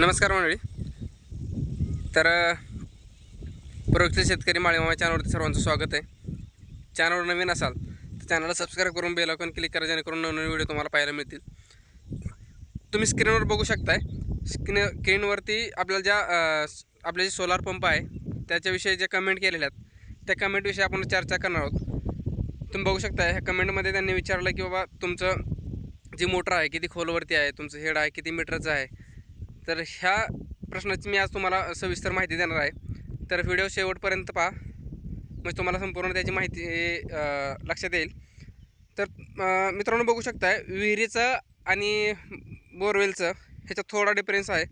नमस्कार मंडळी. तर अ, शेतकरी माळीमामा चॅनलवरती सर्वांचं स्वागत आहे. चॅनलवर नवीन असाल तर चॅनलला सबस्क्राईब करून बेल आयकॉन क्लिक करा जेणेकरून नवनवीन व्हिडिओ तुम्हाला पाहायला मिळतील. तुम्ही स्क्रीनवर बघू शकताय. स्क्रीन स्क्रीनवरती आपल्याला ज्या आपले जे सोलार पंप आहे त्याच्याविषयी जे कमेंट केलेल्या आहेत त्या कमेंटविषयी आपण चर्चा करणार आहोत. तुम्ही बघू शकता ह्या कमेंटमध्ये त्यांनी विचारलं की बाबा तुमचं जी मोटर आहे किती खोलवरती आहे तुमचं हेड आहे किती मीटरचं आहे तर ह्या प्रश्नाची मी आज तुम्हाला सविस्तर माहिती देणार आहे. तर व्हिडिओ शेवटपर्यंत पहा. म्हणजे तुम्हाला संपूर्ण त्याची माहिती लक्षात येईल. तर मित्रांनो बघू शकताय विहिरीचं आणि बोरवेलचं ह्याच्यात थोडा डिफरन्स आहे.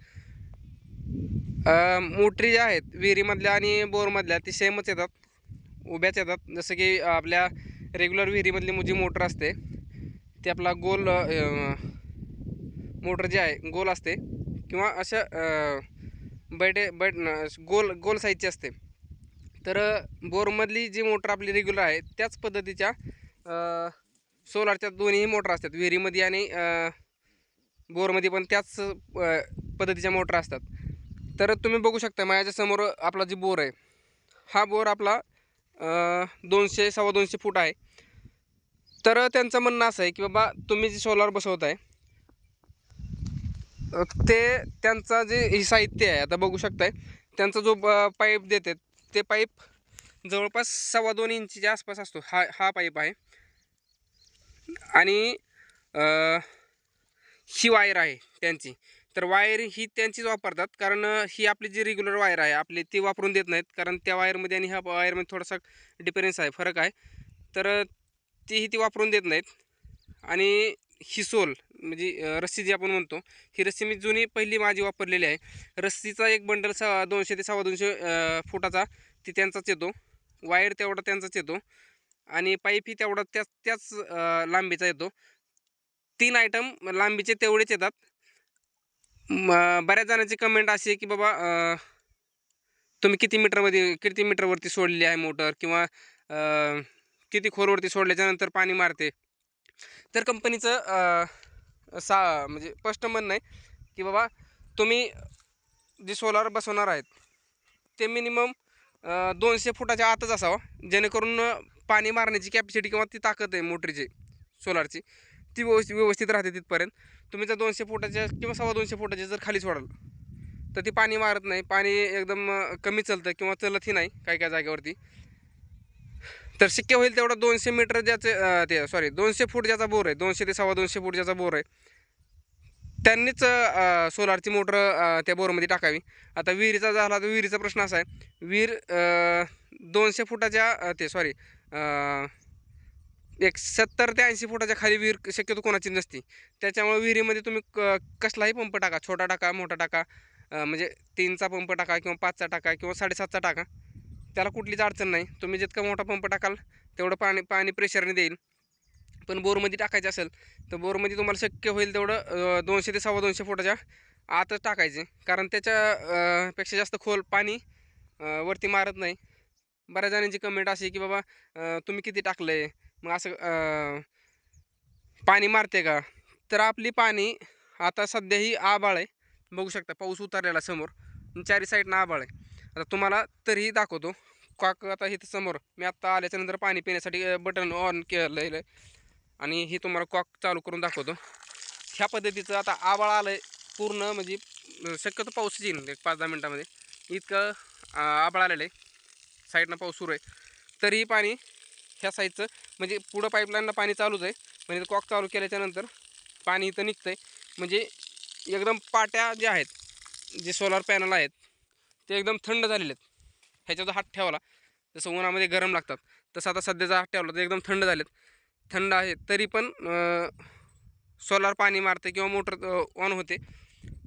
मोटरी ज्या आहेत विहिरीमधल्या आणि बोरमधल्या ती सेमच येतात. उभ्याच येतात. जसं की आपल्या रेग्युलर विहिरीमधली जी मोटर असते ती आपला गोल मोटर जी आहे गोल असते. किंवा अशा बैठे बैठ न- गोल गोल साईजची असते. तर बोरमधली जी मोटर आपली रेग्युलर आहे त्याच पद्धतीच्या सोलारच्या दोन्ही मोटर असतात. विहिरीमध्ये आणि बोरमध्ये पण त्याच पद्धतीच्या मोटर असतात. तर तुम्ही बघू शकता माझ्यासमोर आपला जी बोर आहे हा बोर आपला दोनशे सव्वा दोनशे फूट आहे. तर त्यांचं म्हणणं असं आहे की बाबा तुम्ही जी सोलार बसवत आहे ते त्यांचा जे हे साहित्य आहे आता बघू शकताय त्यांचा जो पाईप देते ते पाईप जवळपास सव्वा दोन इंचीच्या आसपास असतो हा हा पाईप आहे. आणि ही वायर आहे त्यांची. तर वायर ही त्यांचीच वापरतात कारण ही आपली जी रेग्युलर वायर आहे आपली ती वापरून देत नाहीत कारण त्या वायरमध्ये आणि ह्या वायरमध्ये थोडासा डिफरन्स आहे फरक आहे. तर तीही ती वापरून देत नाहीत. आणि ही सोल म्हणजे रस्सी जी आपण म्हणतो ही रस्सी मी जुनी पहिली माझी वापरलेली आहे. रस्सीचा एक बंडल स दोनशे ते सव्वा दोनशे फुटाचा ती त्यांचाच येतो. वायर तेवढा त्यांचाच येतो. आणि पाईपही तेवढा त्याच त्याच लांबीचा येतो. तीन आयटम लांबीचे तेवढेच येतात. बऱ्याच जणांची कमेंट अशी आहे की बाबा तुम्ही किती मीटरमध्ये किती मीटरवरती सोडलेली आहे मोटर? किंवा किती खोलवरती सोडल्याच्यानंतर पाणी मारते? तर कंपनीचं सा म्हणजे स्पष्ट म्हणणं आहे की बाबा तुम्ही जे सोलार बसवणार आहेत ते मिनिमम दोनशे फुटाच्या आतच असावं. जेणेकरून पाणी मारण्याची कॅपॅसिटी किंवा ती ताकद आहे मोटरीची सोलारची ती व्यवस्थित व्यवस्थित राहते तिथपर्यंत. तुम्ही जर दोनशे फुटाच्या किंवा सव्वा दोनशे फुटाच्या जर खाली सोडाल तर ती पाणी मारत नाही. पाणी एकदम कमी चालतं किंवा चलतही नाही काही काही जागेवरती. तर शक्य होईल तेवढं दोनशे मीटर ज्याचे ते सॉरी दोनशे फूट ज्याचा बोर आहे दोनशे ते सव्वा दोनशे फूट ज्याचा बोर आहे त्यांनीच सोलारची मोटर त्या बोरमध्ये टाकावी. आता विहिरीचा झाला तर विहिरीचा प्रश्न असा आहे विहीर दोनशे फुटाच्या ते सॉरी एक सत्तर ते ऐंशी फुटाच्या खाली विहीर शक्यतो कोणाची नसती. त्याच्यामुळे विहिरीमध्ये तुम्ही क कसलाही पंप टाका छोटा टाका मोठा टाका म्हणजे तीनचा पंप टाका किंवा पाचचा टाका किंवा साडेसातचा टाका. त्याला कुठलीच अडचण नाही. तुम्ही जितका मोठा पंप टाकाल तेवढं पाणी पाणी प्रेशरने देईल. पण बोरमध्ये टाकायचं असेल तर बोरमध्ये तुम्हाला शक्य होईल तेवढं दोनशे ते सव्वा दोनशे फुटाच्या आतच टाकायचे. कारण त्याच्या पेक्षा जास्त खोल पाणी वरती मारत नाही. बऱ्याच जणांची कमेंट अशी की बाबा तुम्ही किती टाकलं आहे मग असं पाणी मारते का? तर आपली पाणी आता सध्या ही आबाळ आहे. बघू शकता पाऊस उतरलेला समोर. चारी साईडनं आबाळ आहे. आता तुम्हाला तरीही दाखवतो. कॉक आता इथं समोर. मी आत्ता आल्याच्यानंतर पाणी पिण्यासाठी बटन ऑन केलेलं आहे आणि हे तुम्हाला कॉक चालू करून दाखवतो. ह्या पद्धतीचं आता आबाळ आलं आहे पूर्ण म्हणजे शक्यतो पाऊसच येईल एक पाच दहा मिनटामध्ये. इतकं अं, आबाळ आलेलं आहे. साईडनं पाऊस सुरू आहे. तरीही पाणी ह्या साईडचं म्हणजे पुढं पाईपलाईनला पाणी चालूच आहे. म्हणजे कॉक चालू केल्याच्यानंतर पाणी इथं निघतं आहे म्हणजे एकदम पाट्या ज्या आहेत जे सोलार पॅनल आहेत ते एकदम थंड झालेले आहेत. ह्याच्यावर हात ठेवला जसं उन्हामध्ये गरम लागतात. तसं आता सध्याचा हात ठेवला तर एकदम थंड झालेत. थंड आहे तरी पण सोलार पाणी मारते किंवा मोटर ऑन होते.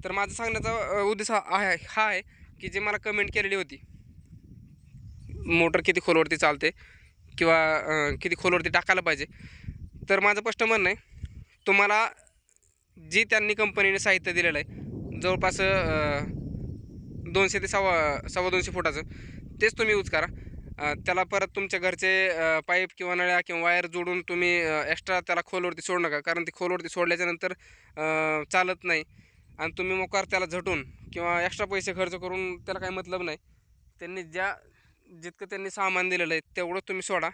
तर माझं सांगण्याचा उद्देश हा आहे हा आहे की जे मला कमेंट केलेली होती. मोटर किती खोलवरती चालते किंवा किती खोलवरती टाकायला पाहिजे. तर माझं स्पष्ट म्हणणं आहे तुम्हाला जी त्यांनी कंपनीने साहित्य दिलेलं आहे जवळपास दोनशे ते सव्वा सव्वा दोनशे फुटाचं. तेच तुम्ही यूज करा. त्याला परत तुमच्या घरचे पाईप किंवा नळ्या किंवा वायर जोडून तुम्ही एक्स्ट्रा त्याला खोलवरती सोडू नका. कारण ती खोलवरती सोडल्याच्यानंतर चालत नाही. आणि तुम्ही मोकार त्याला झटून किंवा एक्स्ट्रा पैसे खर्च करून त्याला काही मतलब नाही. त्यांनी ज्या जितकं त्यांनी सामान दिलेलं आहे तेवढं तुम्ही सोडा.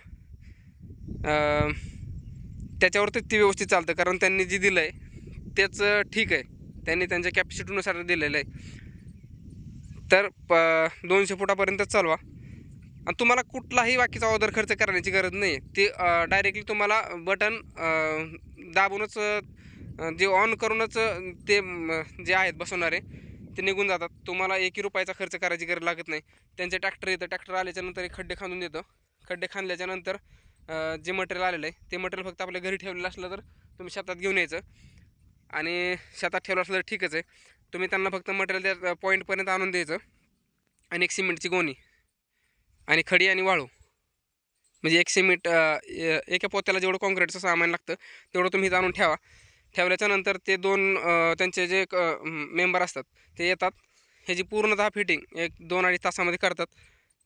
त्याच्यावरतीच ते व्यवस्थित चालतं. कारण त्यांनी जे दिलं आहे तेच ठीक आहे. त्यांनी त्यांच्या कॅपॅसिटीनुसार दिलेलं आहे. तर प दोनशे फुटापर्यंतच चालवा. आणि तुम्हाला कुठलाही बाकीचा ऑर्डर खर्च करण्याची गरज नाही ते डायरेक्टली तुम्हाला बटन दाबूनच जे ऑन करूनच ते जे आहेत बसवणारे ते निघून जातात. तुम्हाला एकही रुपयाचा खर्च करायची गरज लागत नाही. त्यांचे ट्रॅक्टर येतं. ट्रॅक्टर आल्याच्यानंतर एक खड्डे खांदून देतं. खड्डे खांदल्याच्यानंतर जे मटेरियल आलेलं आहे ते मटेरियल फक्त आपल्या घरी ठेवलेलं असलं तर तुम्ही शेतात घेऊन यायचं. आणि शेतात ठेवलं असलं तर ठीकच आहे. तुम्ही त्यांना फक्त मटेरियल त्या पॉईंटपर्यंत आणून द्यायचं. आणि एक सिमेंटची गोणी. आणि खडी आणि वाळू. म्हणजे एक सिमेंट एका पोत्याला जेवढं कॉन्क्रीटचं सामान लागतं तेवढं तुम्ही जाणून आणून ठेवा. ठेवल्याच्यानंतर ते दोन त्यांचे जे मेंबर असतात ते येतात. ह्याची पूर्णतः फिटिंग एक दोन अडीच तासामध्ये करतात.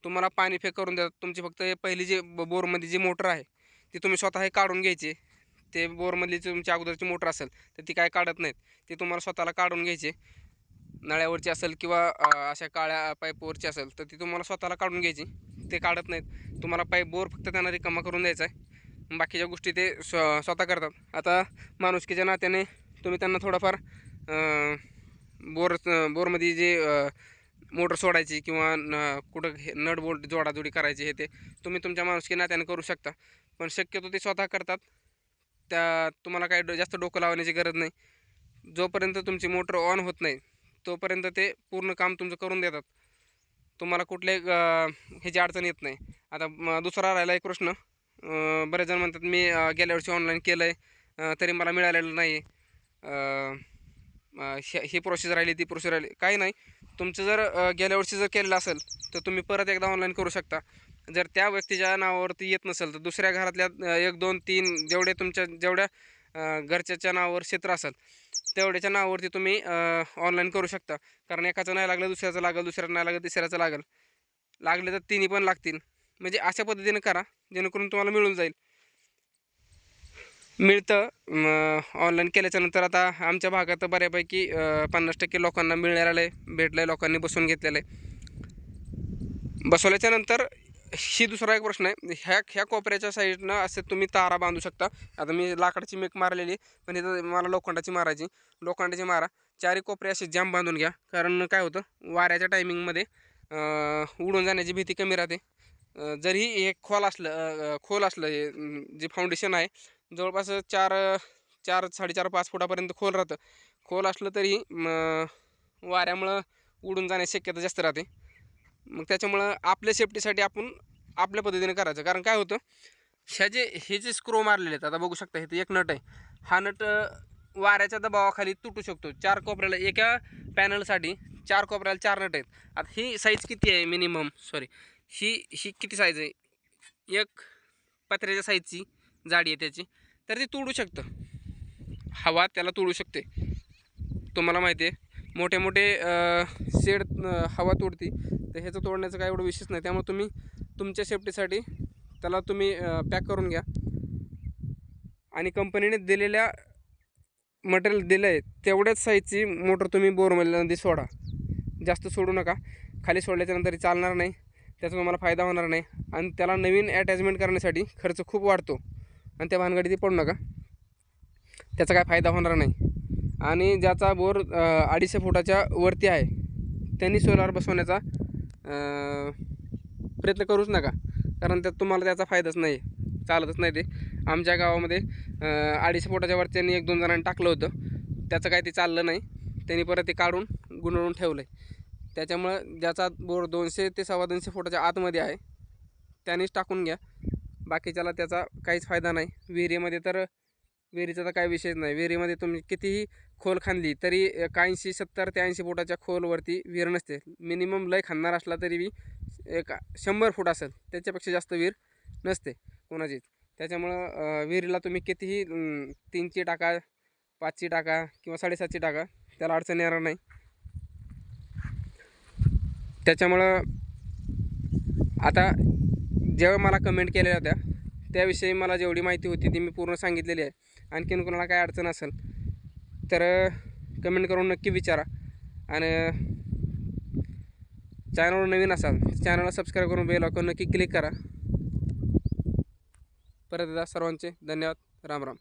तुम्हाला पाणी फेक करून देतात. तुमची फक्त हे पहिली जी बोरमध्ये जी मोटर आहे ती तुम्ही स्वतः हे काढून घ्यायची. ते बोरमधली तुमच्या तुमची अगोदरची मोटर असेल तर ती काय काढत नाहीत. ती तुम्हाला स्वतःला काढून घ्यायची. नळ्यावरची असेल किंवा अशा काळ्या पाईपवरची असेल तर ती तुम्हाला स्वतःला काढून घ्यायची. ते काढत नाहीत. तुम्हाला पाईप बोर फक्त त्यांना रिकामा करून द्यायचा आहे. बाकीच्या गोष्टी ते स्व स्वतः करतात. आता माणुसकीच्या नात्याने तुम्ही त्यांना थोडंफार बोर बोरमध्ये जे मोटर सोडायची किंवा न कुठं हे नट बोल्ट जोडाजोडी करायची हे ते तुम्ही तुमच्या माणुसकी नात्याने करू शकता. पण शक्यतो ते स्वतः करतात. त्या तुम्हाला काही डो- जास्त डोकं लावण्याची गरज नाही. जोपर्यंत तुमची मोटर ऑन होत नाही तोपर्यंत ते पूर्ण काम तुमचं करून देतात. तुम्हाला कुठले ह्याची अडचण येत नाही. आता दुसरा राहिला एक प्रश्न बरेच जण म्हणतात मी गेल्या वर्षी ऑनलाईन केलं आहे तरी मला मिळालेलं नाही हे- ही प्रोसेस राहिली ती प्रोसेस राहिली. काही नाही. तुमचं जर गेल्या वर्षी जर केलेलं असेल तर तुम्ही परत एकदा ऑनलाईन करू शकता. जर त्या व्यक्तीच्या नावावरती येत नसेल तर दुसऱ्या घरातल्या एक दोन तीन जेवढे तुमच्या जेवढ्या घरच्याच्या नावावर क्षेत्र असेल तेवढ्याच्या नावावरती तुम्ही ऑनलाईन करू शकता. कारण एकाचं नाही लागलं दुसऱ्याचं लागेल दुसऱ्याचं नाही लागलं तिसऱ्याचं लागेल. लागले तर तिन्ही पण लागतील. म्हणजे अशा पद्धतीने करा जेणेकरून तुम्हाला मिळून जाईल. मिळतं ऑनलाईन केल्याच्यानंतर आता आमच्या भागात बऱ्यापैकी पन्नास टक्के लोकांना मिळालेलं आहे भेटलं आहे लोकांनी बसून घेतलेलं आहे. बसवल्याच्यानंतर ही दुसरा एक प्रश्न आहे. ह्या ह्या कोपऱ्याच्या साईडनं असे तुम्ही तारा बांधू शकता. आता मी लाकडाची मेक मारलेली पण इथं मला लोखंडाची मारायची लोखंडाची मारा. चारी कोपरे असे जाम बांधून घ्या. कारण काय होतं वाऱ्याच्या टायमिंगमध्ये उडून जाण्याची भीती कमी राहते. जरी हे खोल असलं खोल असलं हे जे फाउंडेशन आहे जवळपास चार चार साडेचार पाच फुटापर्यंत खोल राहतं. खोल असलं तरी वाऱ्यामुळं उडून जाण्याची शक्यता जास्त राहते. मग त्याच्यामुळं आपल्या सेफ्टीसाठी आपण आपल्या पद्धतीने करायचं. कारण काय होतं ह्या जे हे जे स्क्रो मारलेले आहेत आता बघू शकता इथे एक नट आहे. हा नट वाऱ्याच्या दबावाखाली तुटू शकतो. चार कोपऱ्याला एका पॅनलसाठी चार कोपऱ्याला चार नट आहेत. आता ही साईज किती आहे मिनिमम सॉरी ही ही किती साईज आहे? एक पत्र्याच्या साईजची जाडी आहे त्याची. तर ते तोडू शकतं. हवा त्याला तोडू शकते. तुम्हाला माहिती आहे मोठे मोठे शेड हवा तोडती. तर ह्याचं तोडण्याचं काय एवढं विशेष नाही. त्यामुळे तुम्ही तुमच्या सेफ्टीसाठी त्याला तुम्ही पॅक करून घ्या. आणि कंपनीने दिलेल्या मटेरियल दिलं आहे तेवढ्याच साईजची मोटर तुम्ही बोरमध्ये सोडा. जास्त सोडू नका. खाली सोडल्याच्यानंतर चालणार नाही. त्याचा तुम्हाला फायदा होणार नाही. आणि त्याला नवीन अटॅचमेंट करण्यासाठी खर्च खूप वाढतो. आणि त्या भानगडीत पडू नका. त्याचा काय फायदा होणार नाही. आणि ज्याचा बोर अडीचशे फुटाच्या वरती आहे त्यांनी सोलार बसवण्याचा प्रयत्न करूच नका. कारण त्यात तुम्हाला त्याचा फायदाच नाही. चालतच नाही ते. आमच्या गावामध्ये अडीचशे फुटाच्या वरती त्यांनी एक दोन जणांनी टाकलं होतं. त्याचं काय ते चाललं नाही. त्यांनी परत ते काढून गुंडळून ठेवलं आहे त्याच्यामुळं ज्याचा बोर दोनशे ते सव्वा दोनशे फुटाच्या आतमध्ये आहे त्यानेच टाकून घ्या. बाकीच्याला त्याचा काहीच फायदा नाही. विहिरीमध्ये तर विहिरीचा तर काही विषयच नाही. विहिरीमध्ये तुम्ही कितीही खोल खांदली तरी एक ऐंशी सत्तर ते ऐंशी फुटाच्या खोलवरती विहीर नसते. मिनिमम लय खांदणार असला तरी बी एक शंभर फूट असेल त्याच्यापेक्षा जास्त विहीर नसते कोणाचीच. त्याच्यामुळं विहिरीला तुम्ही कितीही तीनची टाका पाचची टाका किंवा साडेसातची टाका त्याला अडचण येणार नाही. त्याच्यामुळं आता जेव्हा मला कमेंट केलेल्या होत्या त्याविषयी मला जेवढी माहिती होती ती मी पूर्ण सांगितलेली आहे. आणखीन कोणाला काय अडचण असेल तर कमेंट करून नक्की विचारा. आणि चॅनलवर नवीन असाल चॅनलला सबस्क्राईब करून बेल ऑकॉन नक्की क्लिक करा. परत एकदा सर्वांचे धन्यवाद. राम राम.